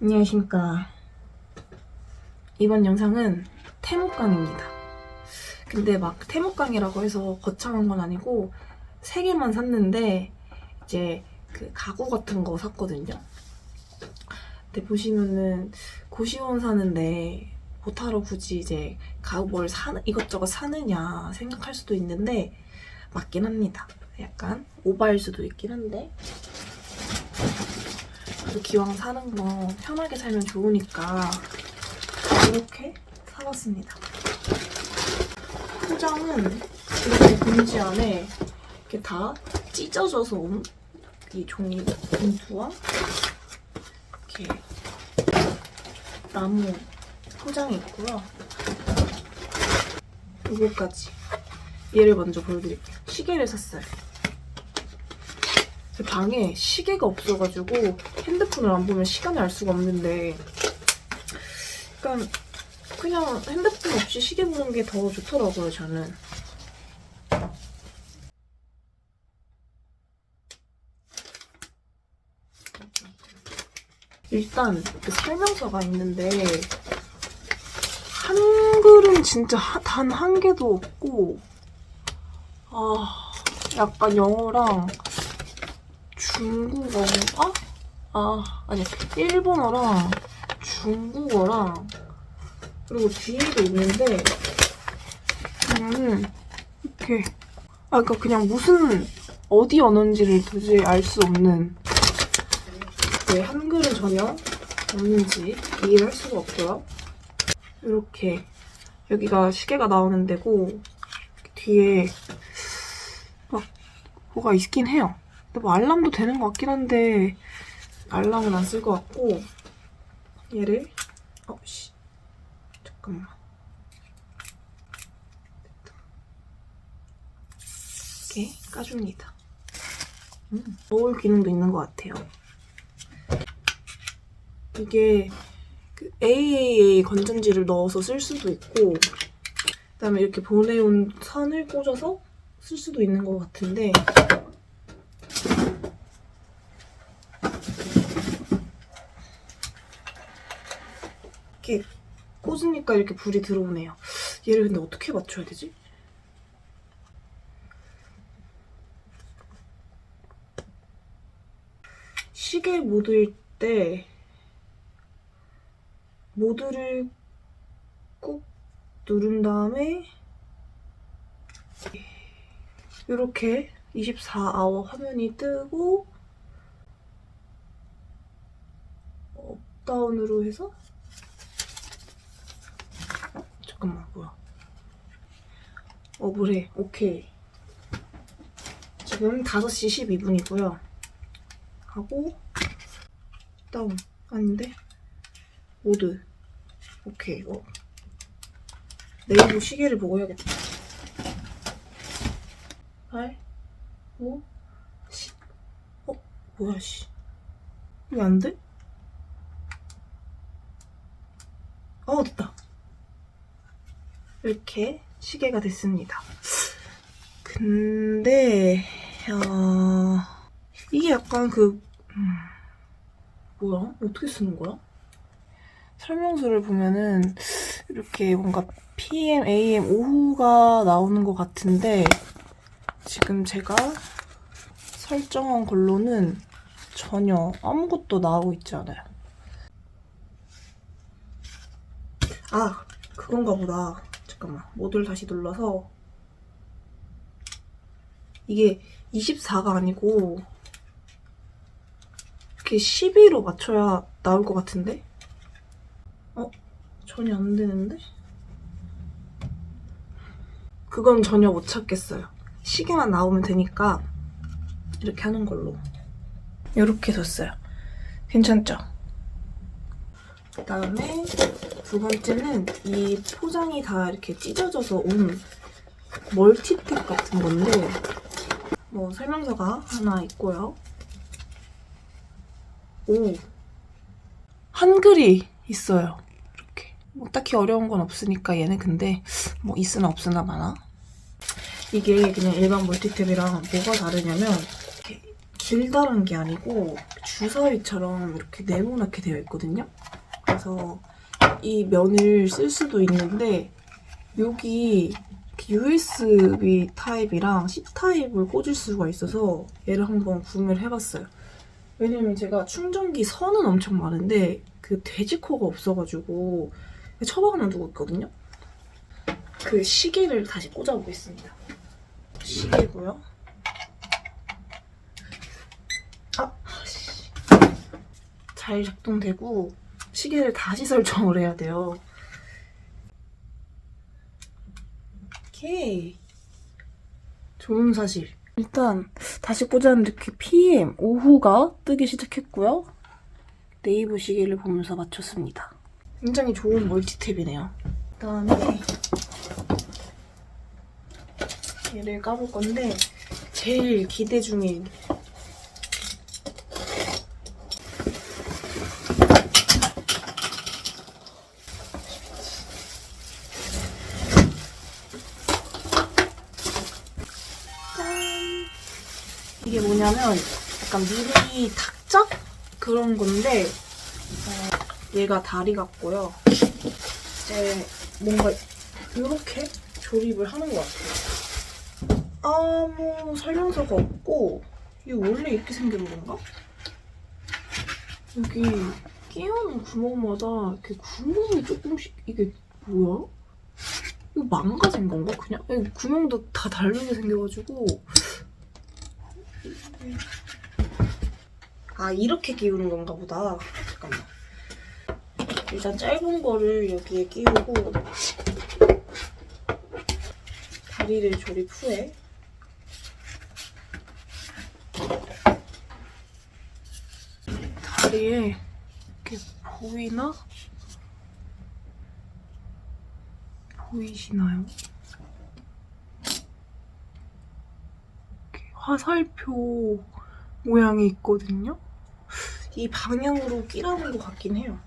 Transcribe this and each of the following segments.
안녕하십니까. 이번 영상은 태목강입니다. 근데 막 태목강이라고 해서 거창한 건 아니고 세 개만 샀는데 이제 그 가구 같은 거 샀거든요. 근데 보시면은 고시원 사는데 못하러 굳이 이제 가구 뭘 사는 이것저것 사느냐 생각할 수도 있는데 맞긴 합니다. 약간 오바일 수도 있긴 한데 그래도 기왕 사는 거 편하게 살면 좋으니까 이렇게 사봤습니다. 포장은 이렇게 봉지 안에 이렇게 다 찢어져서 온 이 종이 봉투와 이렇게 나무 포장이 있고요. 이거까지 얘를 먼저 보여드릴게요. 시계를 샀어요. 제 방에 시계가 없어가지고 핸드폰을 안 보면 시간을 알 수가 없는데 약간 그냥 핸드폰 없이 시계 보는 게 더 좋더라고요 저는. 일단 그 설명서가 있는데 한글은 진짜 단 한 개도 없고 아 약간 영어랑 중국어인가? 아, 아니, 일본어랑 중국어랑 그리고 뒤에도 있는데 그냥은 이렇게 아, 그러니까 그냥 무슨 어디 언어인지를 도저히 알 수 없는 왜 한글은 전혀 없는지 이해를 할 수가 없고요. 이렇게 여기가 시계가 나오는 데고 뒤에 막 뭐가 있긴 해요. 뭐 알람도 되는 것 같긴 한데 알람은 안 쓸 것 같고 얘를 어 씨 잠깐만 됐다. 이렇게 까줍니다. 음, 넣을 기능도 있는 것 같아요. 이게 그 AAA 건전지를 넣어서 쓸 수도 있고 그다음에 이렇게 보내온 선을 꽂아서 쓸 수도 있는 것 같은데 이렇게 꽂으니까 이렇게 불이 들어오네요. 얘를 근데 어떻게 맞춰야 되지? 시계 모드일 때 모드를 꾹 누른 다음에 이렇게 24아워 화면이 뜨고 업다운으로 해서 잠깐만 뭐야. 어브레 오케이. 지금 5시 12분이고요. 하고 다운. 아닌데 모드 오케이. 어. 네이버 시계를 보고 해야겠다. 8 5 10 어? 뭐야 씨. 왜안 돼? 어 됐다 이렇게 시계가 됐습니다. 근데 어, 이게 약간 그 음, 뭐야? 어떻게 쓰는 거야? 설명서를 보면은 이렇게 뭔가 PM, AM, 오후가 나오는 것 같은데 지금 제가 설정한 걸로는 전혀 아무것도 나오고 있지 않아요. 아, 그건가 보다. 잠깐만. 모드를 다시 눌러서 이게 24가 아니고 이렇게 12로 맞춰야 나올 것 같은데? 어? 전혀 안 되는데? 그건 전혀 못 찾겠어요. 시계만 나오면 되니까 이렇게 하는 걸로. 이렇게 뒀어요. 괜찮죠? 그 다음에 두 번째는 이 포장이 다 이렇게 찢어져서 온 멀티탭 같은 건데 뭐 설명서가 하나 있고요. 오 한글이 있어요. 이렇게 뭐 딱히 어려운 건 없으니까 얘는 근데 뭐 있으나 없으나 마나 이게 그냥 일반 멀티탭이랑 뭐가 다르냐면 길다란 게 아니고 주사위처럼 이렇게 네모나게 되어 있거든요. 그래서 이 면을 쓸 수도 있는데 여기 USB 타입이랑 C 타입을 꽂을 수가 있어서 얘를 한번 구매를 해봤어요. 왜냐면 제가 충전기 선은 엄청 많은데 그 돼지코가 없어가지고 처박아만 두고 있거든요. 그 시계를 다시 꽂아보겠습니다. 시계고요. 아, 씨. 잘 작동되고 시계를 다시 설정을 해야 돼요. 오케이. 좋은 사실. 일단 다시 꽂았는데 이렇게 PM 오후가 뜨기 시작했고요. 네이버 시계를 보면서 맞췄습니다. 굉장히 좋은 멀티탭이네요. 그다음에 얘를 까볼 건데 제일 기대 중인 뭐냐면 약간 미니 탁자 그런 건데 어, 얘가 다리 같고요. 이제 뭔가 이렇게 조립을 하는 것 같아요. 아무 설명서가 없고 이게 원래 이렇게 생긴 건가? 여기 끼우는 구멍마다 이렇게 구멍이 조금씩 이게 뭐야? 이거 망가진 건가 그냥? 구멍도 다 다르게 생겨가지고 아 이렇게 끼우는 건가 보다 잠깐만 일단 짧은 거를 여기에 끼우고 다리를 조립 후에 다리에 이렇게 보이나? 보이시나요? 이렇게 화살표 모양이 있거든요. 이 방향으로 끼라는 것 같긴 해요.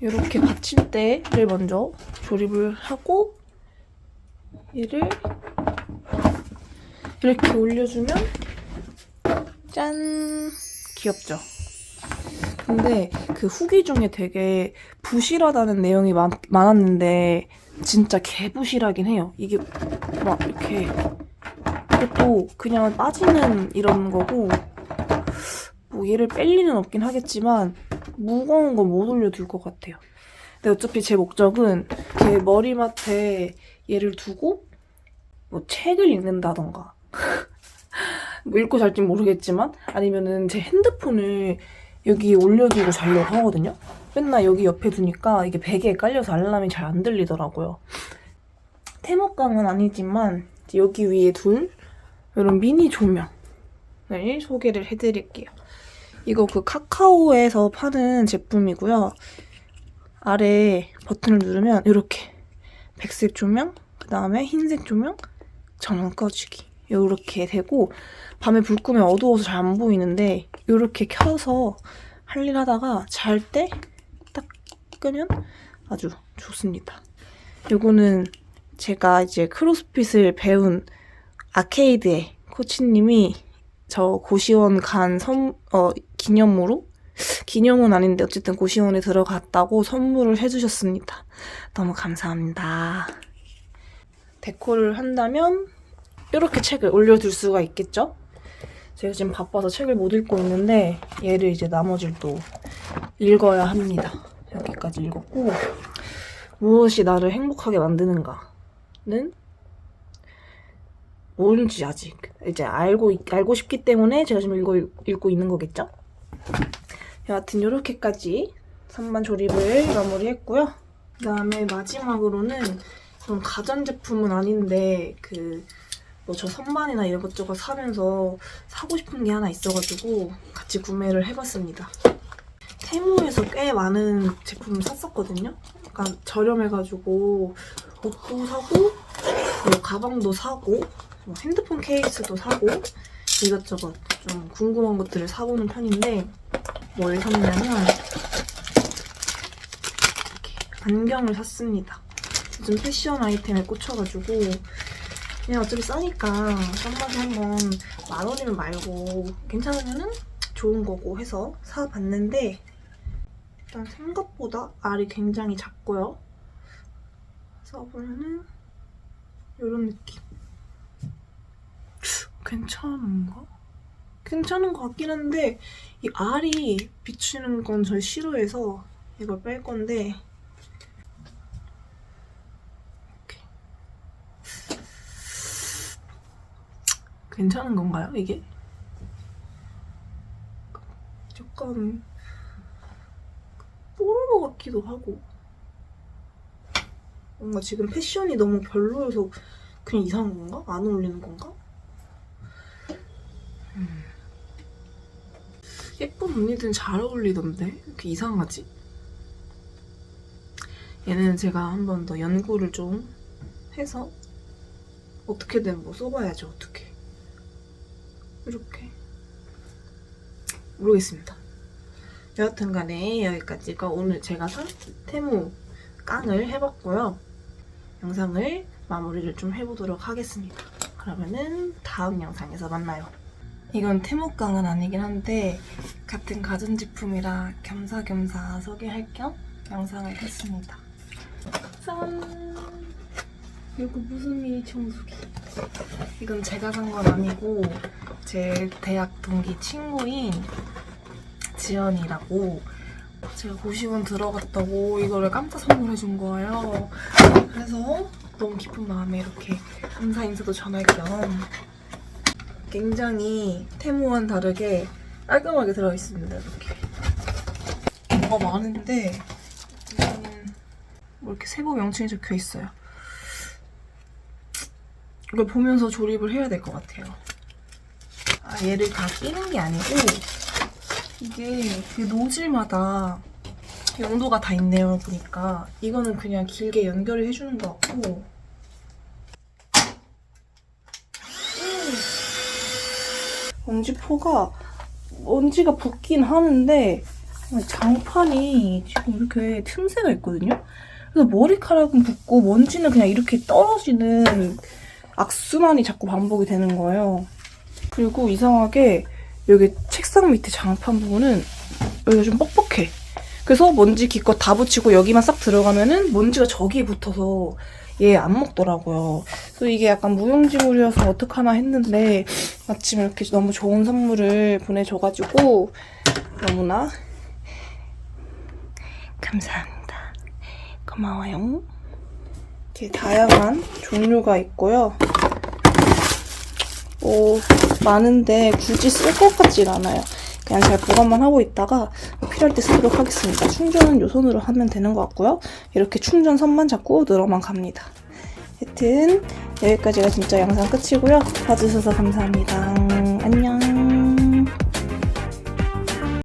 이렇게 받침대를 먼저 조립을 하고 얘를 이렇게 올려주면 짠 귀엽죠? 근데 그 후기 중에 되게 부실하다는 내용이 많, 많았는데 진짜 개부실하긴 해요. 이게 막 이렇게 이것도 그냥 빠지는 이런 거고 뭐 얘를 뺄 리는 없긴 하겠지만 무거운 건 못 올려둘 것 같아요. 근데 어차피 제 목적은 이렇게 머리맡에 얘를 두고 뭐 책을 읽는다던가 뭐 읽고 잘지 모르겠지만 아니면은 제 핸드폰을 여기 올려두고 자려고 하거든요. 맨날 여기 옆에 두니까 이게 베개에 깔려서 알람이 잘 안 들리더라고요. 태목강은 아니지만 여기 위에 둘 이런 미니 조명을 소개를 해드릴게요. 이거 그 카카오에서 파는 제품이고요. 아래 버튼을 누르면 이렇게 백색 조명, 그 다음에 흰색 조명, 전원 꺼주기 이렇게 되고 밤에 불 끄면 어두워서 잘 안 보이는데 이렇게 켜서 할 일 하다가 잘 때 딱 끄면 아주 좋습니다. 요거는 제가 이제 크로스핏을 배운 아케이드의 코치님이 저 고시원 간 선, 어, 기념으로? 기념은 아닌데 어쨌든 고시원에 들어갔다고 선물을 해주셨습니다. 너무 감사합니다. 데코를 한다면 이렇게 책을 올려둘 수가 있겠죠? 제가 지금 바빠서 책을 못 읽고 있는데 얘를 이제 나머지를 또 읽어야 합니다. 여기까지 읽었고 무엇이 나를 행복하게 만드는가 는 모르지 아직 이제 알고 알고 싶기 때문에 제가 지금 읽고, 읽고 있는 거겠죠? 여하튼 이렇게까지 선반 조립을 마무리했고요. 그다음에 마지막으로는 이런 가전제품은 아닌데 그 뭐 저 선반이나 이것저것 사면서 사고 싶은 게 하나 있어가지고 같이 구매를 해봤습니다. 테무에서 꽤 많은 제품을 샀었거든요. 약간 저렴해가지고 옷도 사고 뭐 가방도 사고 뭐 핸드폰 케이스도 사고 이것저것 좀 궁금한 것들을 사보는 편인데 뭘 샀냐면 이렇게 안경을 샀습니다. 요즘 패션 아이템에 꽂혀가지고 그냥 어차피 싸니까 싼 맛에 한번 만 원이면 말고 괜찮으면은 좋은 거고 해서 사봤는데 일단 생각보다 알이 굉장히 작고요. 써보면은 이런 느낌. 괜찮은가? 괜찮은 것 같긴 한데 이 알이 비추는 건 저 싫어해서 이걸 뺄 건데 이렇게. 괜찮은 건가요 이게? 약간 뽀로로 같기도 하고 뭔가 지금 패션이 너무 별로여서 그냥 이상한 건가? 안 어울리는 건가? 음. 예쁜 언니들은 잘 어울리던데 왜 이렇게 이상하지? 얘는 제가 한 번 더 연구를 좀 해서 어떻게든 뭐 써봐야죠 어떻게 이렇게 모르겠습니다 여하튼 간에 여기까지가 오늘 제가 산 테무 깡을 해봤고요 영상을 마무리를 좀 해보도록 하겠습니다 그러면은 다음 영상에서 만나요 이건 테무깡은 아니긴 한데 같은 가전제품이라 겸사겸사 소개할 겸 영상을 했습니다. 짠! 이거 무슨 미니 청소기? 이건 제가 산 건 아니고 제 대학 동기 친구인 지연이라고 제가 고시원 들어갔다고 이거를 깜짝 선물해 준 거예요. 그래서 너무 기쁜 마음에 이렇게 감사 인사도 전할 겸 굉장히 테무와는 다르게 깔끔하게 들어있습니다. 이렇게 뭐가 많은데 음, 뭐 이렇게 세부 명칭이 적혀 있어요. 이걸 보면서 조립을 해야 될 것 같아요. 아, 얘를 다 끼는 게 아니고 이게 그 노즐마다 용도가 다 있네요. 보니까 이거는 그냥 길게 연결을 해주는 것 같고 먼지포가 먼지가 붙긴 하는데 장판이 지금 이렇게 틈새가 있거든요. 그래서 머리카락은 붙고 먼지는 그냥 이렇게 떨어지는 악순환이 자꾸 반복이 되는 거예요. 그리고 이상하게 여기 책상 밑에 장판 부분은 여기가 좀 뻑뻑해. 그래서 먼지 기껏 다 붙이고 여기만 싹 들어가면은 먼지가 저기에 붙어서 얘 안 먹더라고요. 그래서 이게 약간 무용지물이어서 어떡하나 했는데 마침 이렇게 너무 좋은 선물을 보내줘가지고 너무나 감사합니다. 고마워요. 이렇게 다양한 종류가 있고요. 뭐 많은데 굳이 쓸 것 같진 않아요. 그냥 잘 보관만 하고 있다가 필요할 때 쓰도록 하겠습니다. 충전은 요 손으로 하면 되는 것 같고요. 이렇게 충전 선만 잡고 늘어만 갑니다. 하여튼 여기까지가 진짜 영상 끝이고요. 봐주셔서 감사합니다. 안녕.